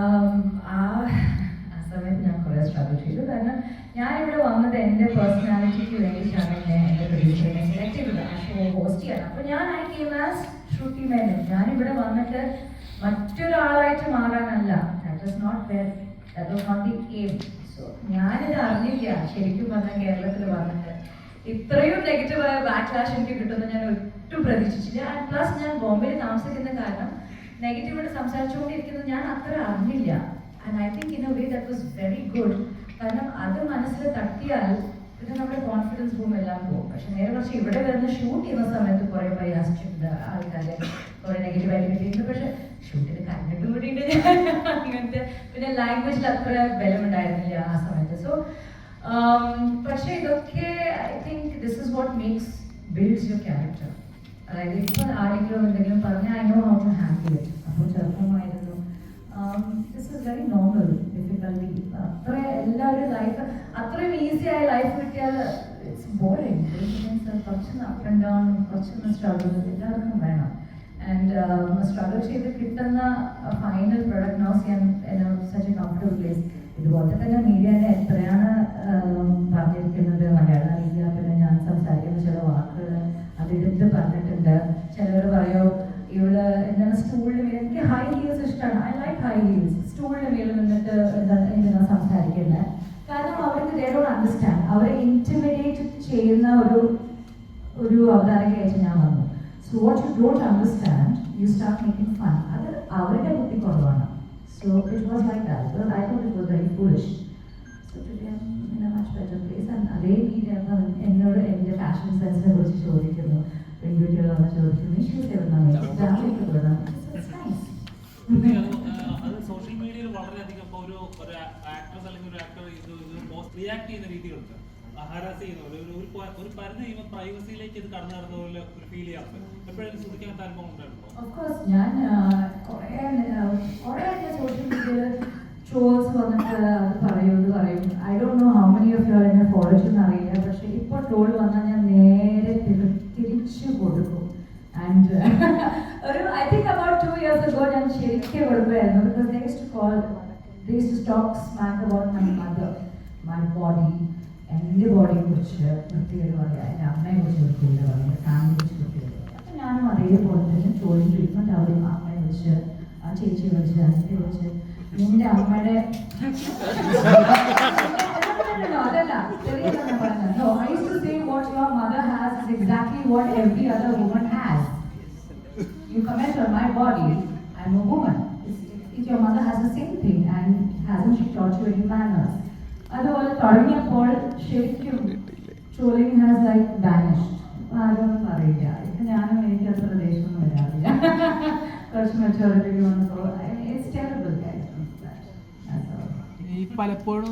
ആം, സമയത്ത് ഞാൻ കുറേ സ്ട്രഗിൾ ചെയ്തു. കാരണം ഞാൻ ഇവിടെ വന്നത് എന്റെ പേഴ്സണാലിറ്റിക്ക് വേണ്ടിയിട്ടാണ് ഞാൻ എന്റെ പ്രൊഡ്യൂസറിനെ സെലക്ട് ചെയ്തത്. ആ ഹോസ്റ്റ് ചെയ്യാൻ അപ്പോൾ ഞാൻ I came as Shruti Menon ഞാനിവിടെ വന്നിട്ട് മറ്റൊരാളായിട്ട് മാറാനല്ല. That is not where that was not the aim so ഞാനിത് അറിഞ്ഞില്ല. ശരിക്കും പറഞ്ഞാൽ കേരളത്തിൽ വന്നിട്ട്. ഇത്രയും നെഗറ്റീവായ ബാക്ക്ലാഷ് എനിക്ക് കിട്ടുമെന്ന് ഞാൻ ഒട്ടും പ്രതീക്ഷിച്ചില്ല. ആൻഡ് പ്ലസ് ഞാൻ ബോംബെയിൽ താമസിക്കുന്ന കാരണം നെഗറ്റീവായിട്ട് സംസാരിച്ചുകൊണ്ടിരിക്കുന്നത് ഞാൻ അത്ര അറിഞ്ഞില്ല. And I think in a way that was very good കാരണം അത് മനസ്സിൽ തട്ടിയാൽ പിന്നെ നമ്മുടെ കോൺഫിഡൻസ് ബൂം എല്ലാം പോകും. പക്ഷെ നേരെ കുറച്ച് ഇവിടെ വരുന്ന ഷൂട്ട് ചെയ്യുന്ന സമയത്ത് കുറെ പ്രയാസിച്ചിട്ടുണ്ട് ആൾക്കാരെ. കുറെ നെഗറ്റീവായിട്ട് കിട്ടിയിട്ടുണ്ട്. പക്ഷെ ഷൂട്ടിന് കണ്ടിട്ട് കൂടിയിട്ട് ഞാൻ അങ്ങനത്തെ പിന്നെ ലാംഗ്വേജിൽ അത്ര ബലമുണ്ടായിരുന്നില്ല ആ സമയത്ത്. സോ പക്ഷേ ഇതൊക്കെ I think this is what makes builds your character അതായത് ഇപ്പൊ ആരെങ്കിലും എന്തെങ്കിലും പറഞ്ഞാൽ ഐ നോ ഹൗ ഇറ്റ് അപ്പോൾ ചെറുപ്പമായിരുന്നു. ഇസ് വെരി നോർമൽ ഡിഫിക്കൽട്ടി അത്ര എല്ലാവരും ലൈഫ് അത്രയും ഈസി ആയ ലൈഫ് കിട്ടിയാൽ ഇറ്റ്സ് ബോറിംഗ് കുറച്ച് അപ്പ് ആൻഡ് ഡൗൺ കുറച്ചൊന്ന് സ്ട്രഗിൾ എല്ലാവർക്കും വേണം. ആൻഡ് സ്ട്രഗിൾ ചെയ്ത് കിട്ടുന്ന ഫൈനൽ പ്രൊഡക്റ്റ് നോസ് ചെയ്യാൻ സച്ച് എ കംഫർട്ടബിൾ പ്ലേസ് ഇതുപോലെ തന്നെ മീഡിയനെ ഇഷ്ടമാണ്. ഐ ലൈക്ക് ഹൈ ഹീൽസ് സ്റ്റൂളിന് മേലെ നിന്നിട്ട് എന്താ എന്തിനാ സംസാരിക്കുന്നത് കാരണം അവർക്ക് ദേ അണ്ടർസ്റ്റാൻഡ് അവരെ ഇന്റിമിഡേറ്റ് ചെയ്യുന്ന ഒരു ഒരു അവതാരകയായിട്ട് ഞാൻ വന്നു. So what you don't understand you start making fun അത് അവരുടെ ബുദ്ധി കുറവാണ്. So it was like that I thought it was very foolish അതേ മീഡിയ എന്നോട് എന്റെ ഫാഷൻ സെൻസിനെ കുറിച്ച് ചോദിക്കുന്നു. പെൺകുട്ടികളാണ് ചോദിക്കുന്നു ഇഷ്യൂസ് എവിടുന്നാണ് ജാമിയൊക്കെ വളരെയധികം ഇപ്പൊ ഒരു ഒരു ആക്ട്രസ് അല്ലെങ്കിൽ ഒരു ആക്ടർ ഇത് റിയാക്ട് ചെയ്യുന്ന രീതികളുണ്ട്. ഹരാസ് ചെയ്യുന്ന ഒരു ഒരു പരിധി കഴിയുമ്പോൾ പ്രൈവസിയിലേക്ക് ഇത് കടന്നു കടന്ന പോലെ ഒരു ഫീൽ ചെയ്യാറുണ്ട് എപ്പോഴും ശ്രദ്ധിക്കാൻ മീഡിയയിൽ ട്രോൾസ് വന്നിട്ട് അത് പറയും I know how many of you എന്നെ ഫോളോ ചെയ്യുന്ന അറിയില്ല. പക്ഷെ ഇപ്പോൾ ട്രോൾ വന്നാൽ ഞാൻ നേരെ കൊടുക്കും. ആൻഡ് ഒരു I think about two years go ഞാൻ ശരിക്കും because they to Call they to stock smack about my mother my body എൻ്റെ ബോഡിയെ കുറിച്ച് വൃത്തികേട് പറയുക എൻ്റെ അമ്മയെ കുറിച്ച് വൃത്തികേട് പറയുക എൻ്റെ ഫാമിലിയെ കുറിച്ച് വൃത്തികേട് പറയുക അപ്പം ഞാനും അതേപോലെ തന്നെ ചോദ്യം ചോദിക്കുമ്പോൾ അവരും അമ്മയെ വിളിച്ച് ആ ചേച്ചിയെ വിളിച്ച് അച്ഛനെ വിളിച്ച് നിന്റെ അമ്മയുടെ അതല്ല ചെറിയ പറഞ്ഞത് No, I used to say what your mother has is exactly what every other woman has. You comment on my body, I'm a woman. If your mother has the same thing and hasn't she taught you any manners? അതുപോലെ തുടങ്ങിയപ്പോൾ ശരിക്കും trolling has like banished ആരും പറയില്ല. ഇപ്പൊ ഞാനും എനിക്ക് അത്ര ദേഷ്യമൊന്നും വരാറില്ല. കുറച്ച് മെച്ചോറിറ്റി വന്നപ്പോൾ ഇറ്റ്സ് ടെറബിൾ ഈ പലപ്പോഴും